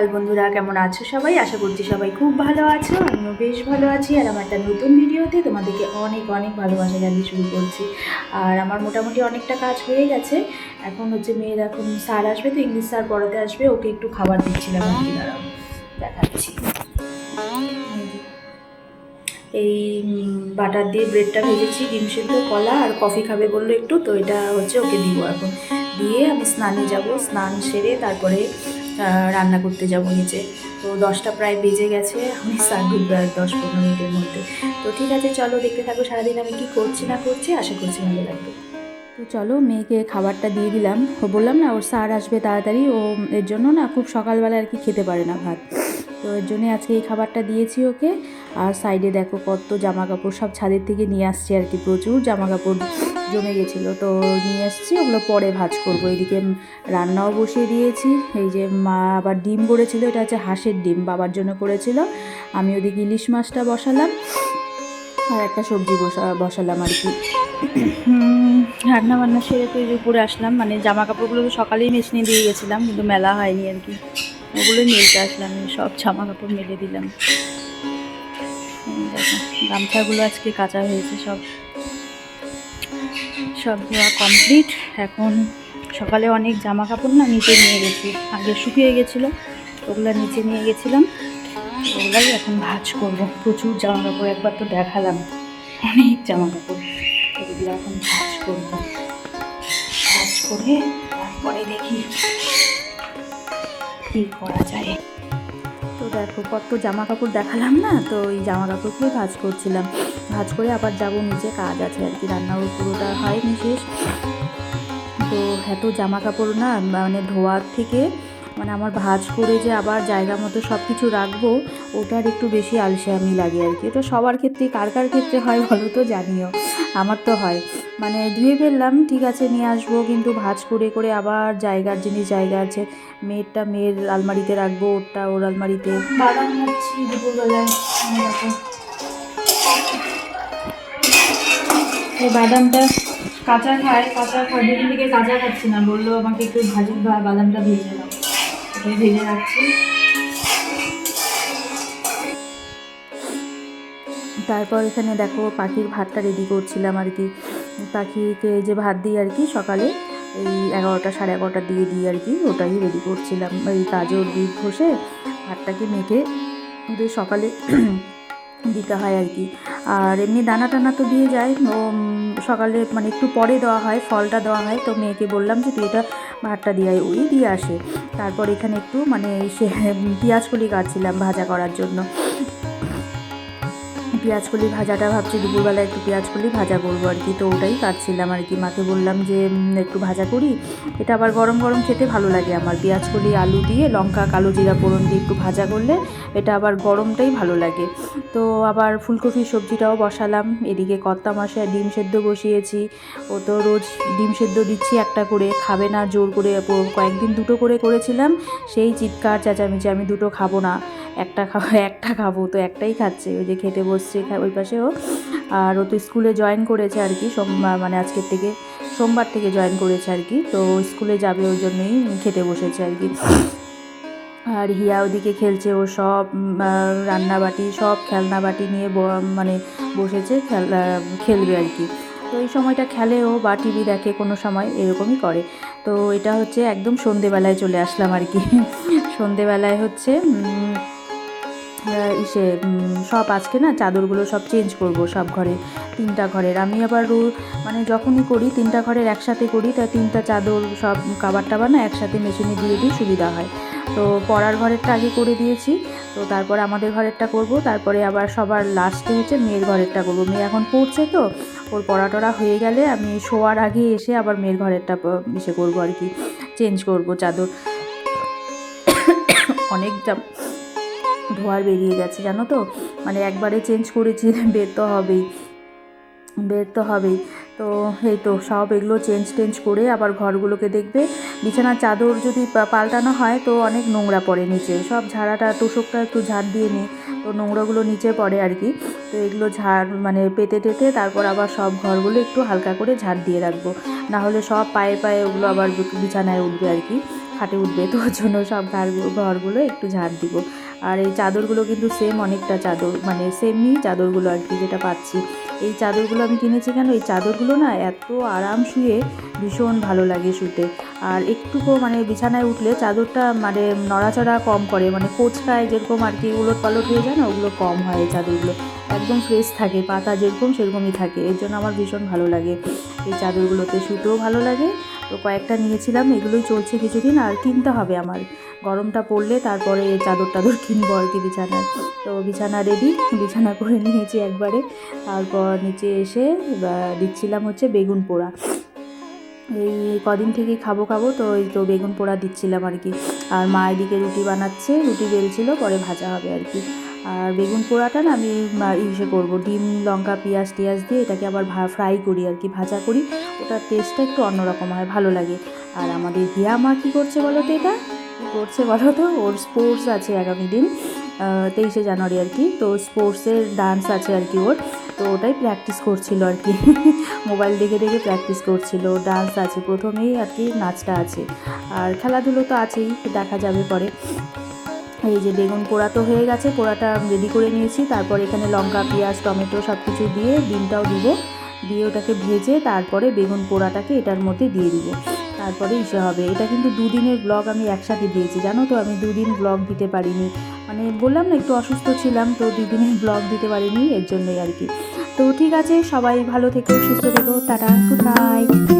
সকাল বন্ধুরা, কেমন আছো সবাই? আশা করছি সবাই খুব ভালো আছো, আমিও বেশ ভালো আছি। আর আমার একটা নতুন ভিডিওতে তোমাদেরকে অনেক অনেক ভালোবাসা জানিয়ে শুরু করছি। আর আমার মোটামুটি অনেকটা কাজ হয়ে গেছে। এখন হচ্ছে মেয়ের এখন স্যার আসবে, তো ইংলিশ স্যার পড়াতে আসবে, ওকে একটু খাবার দিচ্ছিলাম আর কি দেখাচ্ছি। এই বাটার দিয়ে ব্রেডটা ভেজেছি, ডিম সেদ্ধ, কলা আর কফি খাবে বলল একটু, তো এটা হচ্ছে ওকে দিব এখন। দিয়ে আমি স্নানে যাব, স্নান সেরে তারপরে রান্না করতে যাব নিচে। তো দশটা প্রায় বেজে গেছে, আমি ঢুকবো আর দশ পনেরো মিনিটের মধ্যে। তো ঠিক আছে, চলো দেখতে থাকো সারাদিন আমি কি করছি না করছি, আশা করছি ভালো লাগবে। তো চলো, মেয়েকে খাবারটা দিয়ে দিলাম। ও বললাম না, ওর স্যার আসবে তাড়াতাড়ি, ও এর জন্য না খুব সকালবেলা আর কি খেতে পারে না ভাত। তো এর জন্যে আজকে এই খাবারটা দিয়েছি ওকে। আর সাইডে দেখো কত জামা কাপড় সব ছাদের থেকে নিয়ে আসছি আর কি, প্রচুর জামা কাপড় জমে গেছিল। তো নিয়ে আসছি, ওগুলো পরে ভাজ করব। এদিকে রান্নাও বসিয়ে দিয়েছি। এই যে মা আবার ডিম করেছিল, এটা হচ্ছে হাঁসের ডিম, বাবার জন্য করেছিল। আমি ওদিকে ইলিশ মাছটা বসালাম আর একটা সবজি বসা, বসালাম আর কি। রান্না বান্না সেরে তো উপরে আসলাম মানে জামা কাপড়গুলো তো সকালেই মেশিনে দিয়ে গেছিলাম, কিন্তু মেলা হয়নি আর কি। ওগুলোই মেলতে আসলাম সব জামা কাপড় মেলে দিলাম। গামছাগুলো আজকে কাঁচা হয়েছে সব। সব ধোয়া কমপ্লিট এখন সকালে অনেক জামা কাপড় না নিচে নিয়ে গেছি। আগে শুকিয়ে গেছিল, ওগুলো নিচে নিয়ে গেছিলাম। ওগুলাই এখন ভাজ করব। প্রচুর জামা কাপড় একবার তো দেখালাম। অনেক জামা কাপড়। এগুলো এখন ভাজ করব। ভাজ করে তারপরে দেখি কী করা যায়? তো দেখো, কত জামা কাপড় দেখালাম না? তো এই জামা কাপড়গুলো ভাজ করছিলাম। ভাজ করে আবার যাব নিচে, কাজ আছে আর কি, রান্নাও পুরোটা হয়নি শেষ। তো এত জামা কাপড় না মানে ধোয়ার থেকে মানে আমার ভাজ করে যে আবার জায়গা মতো সব কিছু রাখব, ওটার একটু বেশি আলসেমি লাগে আর কি। এটা সবার ক্ষেত্রে, কার কার ক্ষেত্রে হয় বলো তো জানিও। আমার তো হয়। মানে ধুয়ে ফেললাম ঠিক আছে নিয়ে আসব কিন্তু ভাজ করে করে আবার জায়গার জিনিস জায়গা আছে মেয়েরটা মেয়ের আলমারিতে রাখব ওরটা ওর আলমারিতে। বাদাম খাচ্ছি দুপুরবেলায় এই বাদামটা কাঁচা খায় কাঁচা খায় দুদিন থেকে কাঁচা খাচ্ছি না বলল আমাকে একটু ভাজি বাদামটা ভেজে দাও। ভেজে রাখছি। তারপর এখানে দেখো পাখির ভাতটা রেডি করছিলাম আর কি। পাখিকে যে ভাত দিই আর কি সকালে, এই এগারোটা, সাড়ে এগারোটার দিকে দিই আর কি, ওটাই রেডি করছিলাম। এই গাজর, বিট ঘষে ভাতটাকে মেখে ওদের সকালে দিতে হয় আর কি। আর এমনি দানা টানা তো দিয়ে যায়, ও সকালে মানে একটু পরে দেওয়া হয়, ফলটা দেওয়া হয়, তো মেয়েকে বললাম যে, তুই এটা ভাতটা দিয়ে ওই দিয়ে আসে। তারপর এখানে একটু মানে সে পেঁয়াজ কলি কাটছিলাম ভাজা করার জন্য। পেঁয়াজ কলি ভাজাটা ভাবছি, দুপুরবেলা একটু পেঁয়াজ কলি ভাজা করব আর কি। তো ওটাই কাটছিলাম আর কি। মাকে বললাম যে একটু ভাজা করি। এটা আবার গরম গরম খেতে ভালো লাগে আমার। পেঁয়াজ কলি আলু দিয়ে লঙ্কা, কালো জিরা ফোড়ন দিয়ে একটু ভাজা করলে এটা আবার গরমটাই ভালো লাগে। তো আবার ফুলকপির সবজিটাও বসালাম। এদিকে কত্তা মাসে ডিম সেদ্ধ বসিয়েছি। ও তো রোজ ডিম সেদ্ধ দিচ্ছি একটা করে। খাবে না, জোর করে কয়েকদিন দুটো করে করেছিলাম। সেই চিৎকার, চেঁচামেচি আমি দুটো খাব না। একটা খাব একটা খাব, তো একটাই খাচ্ছে। ওই যে খেতে বসছে। খা- ওই পাশেও। আর ও তো স্কুলে জয়েন করেছে আর কি সোমবার মানে আজকের থেকে, সোমবার থেকে জয়েন করেছে আর কি। তো স্কুলে যাবে ওই জন্যই খেতে বসেছে আর কি। আর হিয়া ওদিকে খেলছে, ও সব রান্নাবাটি, সব খেলনাবাটি নিয়ে মানে বসেছে, খেলা খেলবে আর কি। তো এই সময়টা খেলে ও, বা টিভি দেখে কোনো সময় এরকমই করে। তো এটা হচ্ছে একদম সন্ধেবেলায় চলে আসলাম আর কি। সন্ধেবেলায় হচ্ছে ইসে সব আজকে না চাদরগুলো সব চেঞ্জ করব সব ঘরে, তিনটা ঘরের। আমি আবার রো- মানে যখনই করি তিনটা ঘরের একসাথে করি, তা তিনটা চাদর সব কাবার টাবার না একসাথে মেশিনে দিয়ে দিই সুবিধা হয়। তো পড়ার ঘরেরটা আগে করে দিয়েছি, তো তারপর আমাদের ঘরেরটা করব, তারপরে আবার সবার লাস্টে হচ্ছে মেয়ের ঘরেরটা করব। মেয়ে এখন পড়ছে তো, ওর পড়া টড়া হয়ে গেলে আমি শোয়ার আগে এসে আবার মেয়ের ঘরেরটা ইসে করব আর কি চেঞ্জ করব চাদর। অনেক ধোয়ার বেরিয়ে গেছে, জানো তো? মানে একবারে চেঞ্জ করেছি, বের তো হবেই। বের তো হবেই। তো এই তো সব এগুলো চেঞ্জ টেঞ্জ করে আবার ঘরগুলোকে দেখবে। বিছানার চাদর যদি পাল্টানো হয় তো অনেক নোংরা পড়ে নিচে। সব ঝাড়াটা, তোষকটা একটু ঝাড় দিয়ে নিই তো নোংরাগুলো নিচে পড়ে আর কি। তো এগুলো ঝাড় মানে পেতে টেতে তারপর আবার সব ঘরগুলো একটু হালকা করে ঝাড় দিয়ে রাখব। না হলে সব পায়ে পায়ে ওগুলো আবার বিছানায় উঠবে আর কি, খাটে উঠবে। তো ওর জন্য সব ঘরগুলো একটু ঝাড় দিব। আর এই চাদরগুলো কিন্তু সেম অনেকটা চাদর মানে সেমই চাদরগুলো আর কি যেটা পাচ্ছি। এই চাদরগুলো আমি কিনেছি কেন? এই চাদরগুলো না এত আরাম শুয়ে ভীষণ ভালো লাগে শুতে। আর একটুকু মানে বিছানায় উঠলে চাদরটা মানে নড়াচড়া কম করে মানে কোচকায় যেরকম আর কি উলট পালট হয়ে যায় না, ওগুলো কম হয় এই চাদরগুলো। একদম ফ্রেশ থাকে, পাতা যেরকম সেরকমই থাকে, এর জন্য আমার ভীষণ ভালো লাগে এই চাদরগুলোতে, শুতেও ভালো লাগে। তো কয়েকটা নিয়েছিলাম, এগুলোই চলছে কিছুদিন আর কিনতে হবে আমার। গরমটা পড়লে তারপরে চাদর টাদর কিনবো আর কি, বিছানার। তো বিছানা রেডি বিছানা করে নিয়েছি একবারে। তারপর নিচে এসে দিচ্ছিলাম হচ্ছে বেগুন পোড়া। এই কদিন থেকেই খাব খাব, তো এই তো বেগুন পোড়া দিচ্ছিলাম আর কি। আর মা এদিকে রুটি বানাচ্ছে, রুটি বেলছিল, পরে ভাজা হবে আর কি। আর বেগুন পোড়াটা না আমি ইসে করব। ডিম, লঙ্কা, পেঁয়াজ, টিয়াজ দিয়ে এটাকে আবার ফ্রাই করি আর কি, ভাজা করি। ওটার টেস্টটা একটু অন্যরকম হয়, ভালো লাগে। আর আমাদের হিয়া মা কী করছে বলো তো এটা? কী করছে বলো তো? ওর স্পোর্টস আছে আগামী দিন তেইশে জানুয়ারি আর কি। তো স্পোর্টসের ডান্স আছে আর কি ওর। তো ওটাই প্র্যাকটিস করছিল আর কি। মোবাইল দেখে দেখে প্র্যাকটিস করছিল। ডান্স আছে, প্রথমেই আর কি নাচটা আছে। আর খেলাধুলো তো আছেই, দেখা যাবে পরে। এই যে বেগুন পোড়া তো হয়ে গেছে, পোড়াটা রেডি করে নিয়েছি। তারপর এখানে লঙ্কা, পেঁয়াজ, টমেটো সব কিছু দিয়ে ডিমটাও দিব। দিয়ে ওটাকে ভেজে তারপরে বেগুন পোড়াটাকে এটার মধ্যে দিয়ে দিব। তারপরে ইসে হবে। এটা কিন্তু দুদিনের ব্লগ আমি একসাথে দিয়েছি, জানো তো? আমি দুদিন ব্লগ দিতে পারিনি। মানে বললাম না, একটু অসুস্থ ছিলাম, তো দুদিনের ব্লগ দিতে পারিনি, এর জন্যই আর কি। তো ঠিক আছে, সবাই ভালো থেকো, সুস্থ থেকো, টাটা গুড